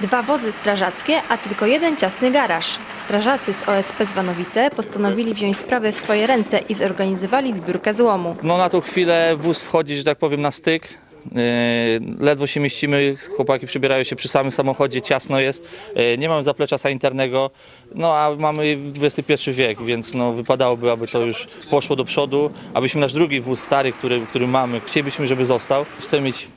Dwa wozy strażackie, a tylko jeden ciasny garaż. Strażacy z OSP Zwanowice postanowili wziąć sprawę w swoje ręce i zorganizowali zbiórkę złomu. No na tą chwilę wóz wchodzi, że tak powiem, na styk. Yy, Ledwo się mieścimy, chłopaki przybierają się przy samym samochodzie, ciasno jest, Yy, nie mamy zaplecza sanitarnego, no a mamy XXI wiek, więc no, wypadałoby, aby to już poszło do przodu, abyśmy nasz drugi wóz stary, który, który mamy, chcielibyśmy, żeby został. Chcemy mieć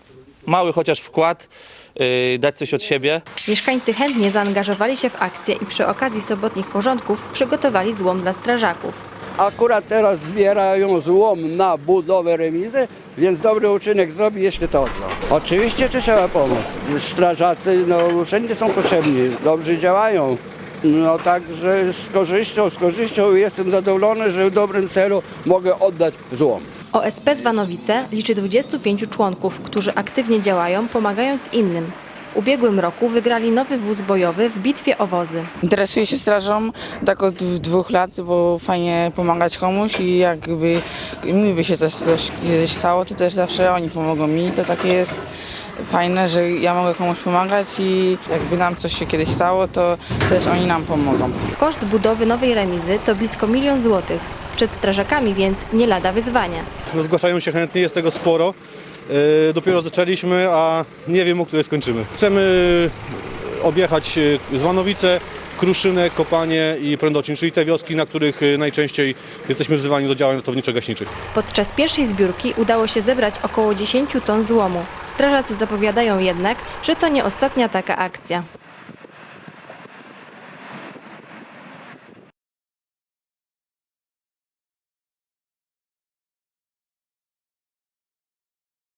mały chociaż wkład, yy, dać coś od siebie. Mieszkańcy chętnie zaangażowali się w akcję i przy okazji sobotnich porządków przygotowali złom dla strażaków. Akurat teraz zbierają złom na budowę remizy, więc dobry uczynek zrobi, jeśli to odda. Oczywiście, trzeba pomóc. Strażacy no, wszędzie są potrzebni, dobrze działają. No także z korzyścią, z korzyścią jestem zadowolony, że w dobrym celu mogę oddać złom. OSP Zwanowice liczy 25 członków, którzy aktywnie działają, pomagając innym. W ubiegłym roku wygrali nowy wóz bojowy w bitwie o wozy. Interesuję się strażą tak od dw- dwóch lat, bo fajnie pomagać komuś i jakby mi by się coś, coś kiedyś stało, to też zawsze oni pomogą mi. To takie jest fajne, że ja mogę komuś pomagać i jakby nam coś się kiedyś stało, to też oni nam pomogą. Koszt budowy nowej remizy to blisko milion złotych. Przed strażakami więc nie lada wyzwania. No, Zgłaszają się chętnie, jest tego sporo. E, Dopiero zaczęliśmy, a nie wiem, o której skończymy. Chcemy objechać e, Zwanowice, Kruszynę, Kopanie i Prędocin, czyli te wioski, na których e, najczęściej jesteśmy wzywani do działań ratowniczo-gaśniczych. Podczas pierwszej zbiórki udało się zebrać około 10 ton złomu. Strażacy zapowiadają jednak, że to nie ostatnia taka akcja.